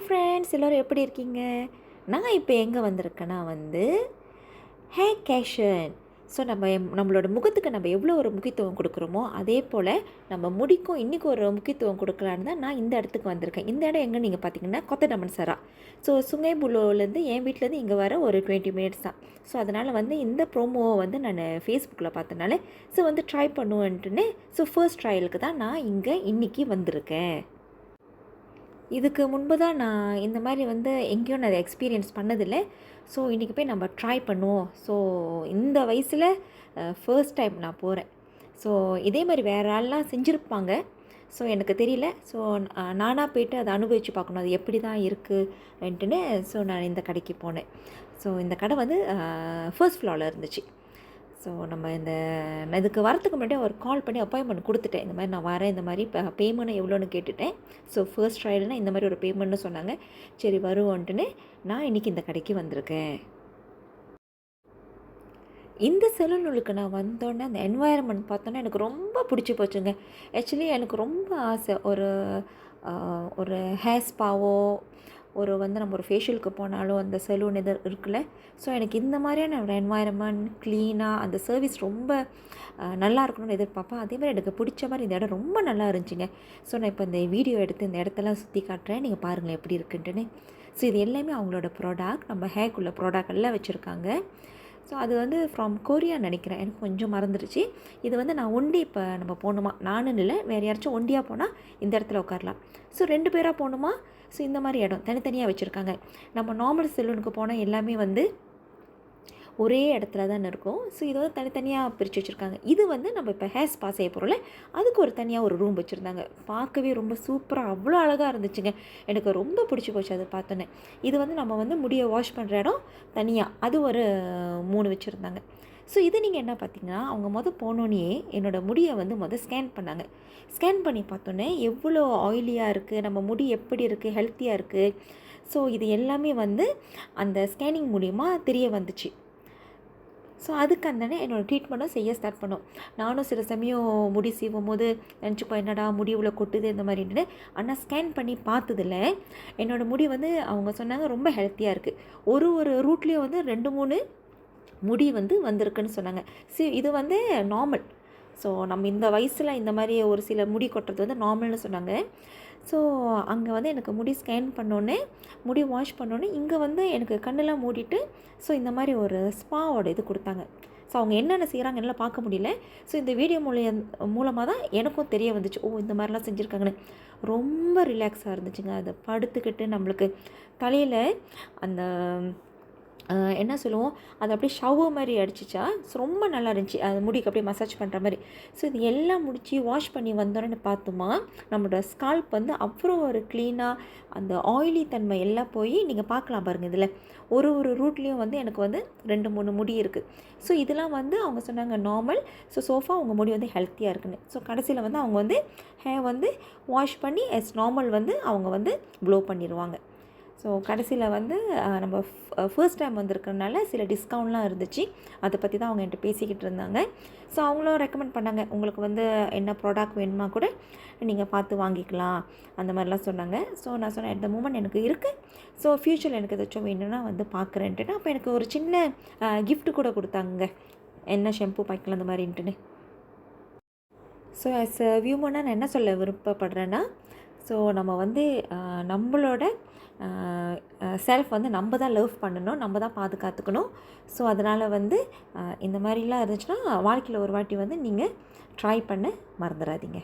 Friends எல்லோரும் எப்படி இருக்கீங்க? நான் இப்போ எங்கே வந்திருக்கேன்னா வந்து ஹே கேஷன் ஸோ நம்ம எம்- நம்மளோட முகத்துக்கு நம்ம எவ்வளோ ஒரு முக்கியத்துவம் கொடுக்குறோமோ அதே போல் நம்ம முடிக்கும் இன்றைக்கி ஒரு முக்கியத்துவம் கொடுக்கலான்னு தான் நான் இந்த இடத்துக்கு வந்திருக்கேன். இந்த இடம் எங்கே நீங்கள் பார்த்தீங்கன்னா கொத்தடமன் சரா. ஸோ சுங்கைபுலோலேருந்து என் வீட்டிலேருந்து இங்கே வர ஒரு டுவெண்ட்டி மினிட்ஸ் தான். ஸோ அதனால் வந்து இந்த ப்ரோமோவை வந்து நான் ஃபேஸ்புக்கில் பார்த்தனால ஸோ வந்து ட்ரை பண்ணுவேன்ட்டுன்னு ஸோ ஃபர்ஸ்ட் ட்ரையலுக்கு தான் நான் இங்கே இன்றைக்கி வந்திருக்கேன். இதுக்கு முன்பு தான் நான் இந்த மாதிரி வந்து எங்கேயும் நான் எக்ஸ்பீரியன்ஸ் பண்ணதில்லை. ஸோ இன்றைக்கி போய் நம்ம ட்ரை பண்ணுவோம். ஸோ இந்த வயசில் ஃபர்ஸ்ட் டைம் நான் போகிறேன் ஸோ இதே மாதிரி வேறு ஆள்லாம் செஞ்சுருப்பாங்க. ஸோ எனக்கு தெரியல. ஸோ நானாக போயிட்டு அதை அனுபவித்து பார்க்கணும். அது எப்படி தான் இருக்குன்ட்டுன்னு ஸோ நான் இந்த கடைக்கு போனேன். ஸோ இந்த கடை வந்து ஃபர்ஸ்ட் ஃப்ளோரில் இருந்துச்சு. ஸோ நம்ம இந்த நான் இதுக்கு வரத்துக்கு முன்னாடி ஒரு கால் பண்ணி அப்பாயின்மெண்ட் கொடுத்துட்டேன். இந்த மாதிரி நான் வரேன் இந்த மாதிரி இப்போ பேமெண்ட் எவ்வளோன்னு கேட்டுட்டேன். ஸோ ஃபர்ஸ்ட் ட்ரையல்னா இந்த மாதிரி ஒரு பேமெண்ட்னு சொன்னாங்க. சரி வருவோன்ட்டுன்னு நான் இன்றைக்கி இந்த கடைக்கு வந்திருக்கேன். இந்த செலூனுக்கு நான் வந்தோடனே அந்த என்வாயர்மெண்ட் பார்த்தோன்னே எனக்கு ரொம்ப பிடிச்சி போச்சுங்க. ஆக்சுவலி எனக்கு ரொம்ப ஆசை. ஒரு ஒரு ஹேர் ஸ்பாவோ ஒரு வந்து நம்ம ஒரு ஃபேஷியலுக்கு போனாலும் அந்த சலூன் இது இருக்குல்ல. ஸோ எனக்கு இந்த மாதிரியான ஒரு என்வாயரன்மெண்ட் க்ளீனாக அந்த சர்வீஸ் ரொம்ப நல்லா இருக்கணும்னு எதிர்பார்ப்பேன் அதே மாதிரி எனக்கு பிடிச்ச மாதிரி இந்த இடம் ரொம்ப நல்லா இருந்துச்சுங்க. ஸோ நான் இப்போ இந்த வீடியோ எடுத்து இந்த இடத்தெல்லாம் சுற்றி காட்டுறேன். நீங்கள் பாருங்களேன் எப்படி இருக்குன்ட்டுன்னு. ஸோ இது எல்லாமே அவங்களோட ப்ராடக்ட் நம்ம ஹேக்குள்ள ப்ராடக்ட் எல்லாம் வச்சுருக்காங்க. ஸோ அது வந்து ஃப்ரம் கொரியா நினைக்கிறேன். எனக்கு கொஞ்சம் மறந்துடுச்சு. இது வந்து நான் ஒண்டி இப்போ நம்ம போகணுமா? நானும் இல்லை. வேறு யாராச்சும் ஒண்டியாக போனால் இந்த இடத்துல உட்காரலாம். ஸோ ரெண்டு பேராக போகணுமா? ஸோ இந்த மாதிரி இடம் தனித்தனியாக வச்சுருக்காங்க. நம்ம நார்மல் செலூனுக்கு போனால் எல்லாமே வந்து ஒரே இடத்துல தான் இருக்கும். ஸோ இது வந்து தனித்தனியாக பிரித்து வச்சுருக்காங்க. இது வந்து நம்ம இப்போ ஹேர் பாஸ் செய்ய போகிறோம்ல அதுக்கு ஒரு தனியாக ஒரு ரூம் வச்சுருந்தாங்க. பார்க்கவே ரொம்ப சூப்பராக அவ்வளோ அழகாக இருந்துச்சுங்க. எனக்கு ரொம்ப பிடிச்சி போச்சு அது பார்த்தோன்னே. இது வந்து நம்ம வந்து முடியை வாஷ் பண்ணுற இடம் தனியாக அது ஒரு மூணு வச்சுருந்தாங்க. ஸோ இது நீங்கள் என்ன பார்த்தீங்கன்னா அவங்க மொதல் போனோன்னே என்னோடய முடியை வந்து மொதல் ஸ்கேன் பண்ணாங்க. ஸ்கேன் பண்ணி பார்த்தோன்னே எவ்வளோ ஆயிலியாக இருக்குது நம்ம முடி எப்படி இருக்குது ஹெல்த்தியாக இருக்குது ஸோ இது எல்லாமே வந்து அந்த ஸ்கேனிங் மூலிமா தெரிய வந்துச்சு. ஸோ அதுக்கு அந்த என்னோடய ட்ரீட்மெண்ட்டும் செய்ய ஸ்டார்ட் பண்ணோம். நானும் சில சமயம் முடி சீவும் போது நினச்சிப்போ என்னடா முடி இவ்வளோ கொட்டுது? இந்த மாதிரின்னு ஆனால் ஸ்கேன் பண்ணி பார்த்ததில்ல. என்னோடய முடி வந்து அவங்க சொன்னாங்க ரொம்ப ஹெல்த்தியாக இருக்குது ஒரு ஒரு ரூட்லேயும் வந்து ரெண்டு மூணு முடி வந்து வந்திருக்குன்னு சொன்னாங்க. சி இது வந்து நார்மல் ஸோ நம்ம இந்த வயசில் இந்த மாதிரி ஒரு சில முடி கொட்டுறது வந்து நார்மல்னு சொன்னாங்க. ஸோ அங்கே வந்து எனக்கு முடி ஸ்கேன் பண்ணோன்னே முடி வாஷ் பண்ணோன்னே இங்கே வந்து எனக்கு கண்ணெல்லாம் மூடிட்டு ஸோ இந்த மாதிரி ஒரு ஸ்பாவோட இது கொடுத்தாங்க. ஸோ அவங்க என்னென்ன செய்கிறாங்க என்னால் பார்க்க முடியல. ஸோ இந்த வீடியோ மூலிய மூலமாக தான் எனக்கும் தெரிய வந்துச்சு. ஓ இந்த மாதிரிலாம் செஞ்சுருக்காங்கன்னு. ரொம்ப ரிலாக்ஸாக இருந்துச்சுங்க. அதை படுத்துக்கிட்டு நம்மளுக்கு தலையில் அந்த என்ன சொல்லுவோம்? அது அப்படியே ஷவ் மாதிரி அடிச்சிச்சா? ஸோ ரொம்ப நல்லா இருந்துச்சு. அது முடிக்கு அப்படியே மசாஜ் பண்ணுற மாதிரி. ஸோ இது எல்லாம் முடித்து வாஷ் பண்ணி வந்தோன்னு பார்த்தோமா நம்மளோட ஸ்கால்ப் வந்து அவ்வளோ ஒரு க்ளீனாக அந்த ஆயிலி தன்மை எல்லாம் போய் நீங்கள் பார்க்கலாம் பாருங்கள் இதில். ஒரு ஒரு ரூட்லேயும் வந்து எனக்கு வந்து ரெண்டு மூணு முடி இருக்குது ஸோ இதெல்லாம் வந்து அவங்க சொன்னாங்க நார்மல் ஸோ சோஃபா அவங்க முடி வந்து ஹெல்த்தியாக இருக்குன்னு. ஸோ கடைசியில் வந்து அவங்க வந்து ஹேர் வந்து வாஷ் பண்ணி எஸ் நார்மல் வந்து அவங்க வந்து ப்ளோ பண்ணிடுவாங்க ஸோ கடைசியில் வந்து நம்ம ஃபர்ஸ்ட் டைம் வந்திருக்கறனால சில டிஸ்கவுண்ட்லாம் இருந்துச்சு. அதை பற்றி தான் அவங்க என்கிட்ட பேசிக்கிட்டு இருந்தாங்க. ஸோ அவங்களும் ரெக்கமெண்ட் பண்ணாங்க. உங்களுக்கு வந்து என்ன ப்ராடக்ட் வேணுமா கூட நீங்கள் பார்த்து வாங்கிக்கலாம். அந்த மாதிரிலாம் சொன்னாங்க. ஸோ நான் சொன்னேன் அட் த மூமெண்ட் எனக்கு இருக்குது ஸோ ஃப்யூச்சரில் எனக்கு ஏதாச்சும் வேணும்னா வந்து பார்க்குறேன்ட்டு. அப்போ எனக்கு ஒரு சின்ன கிஃப்ட் கூட கொடுத்தாங்க என்ன ஷெம்பு பாய்க்கலாம் அந்த மாதிரின்ட்டுன்னு. ஸோ ஆஸ் அ வியூமனாக நான் என்ன சொல்ல விருப்பப்படுறேன்னா ஸோ நம்ம வந்து நம்மளோட செல்ஃப் வந்து நம்ம தான் லவ் பண்ணணும் நம்ம தான் பாதுகாத்துக்கணும். ஸோ அதனால் வந்து இந்த மாதிரிலாம் இருந்துச்சுன்னா வாழ்க்கையில் ஒரு வாட்டி வந்து நீங்கள் ட்ரை பண்ண மறந்துடாதீங்க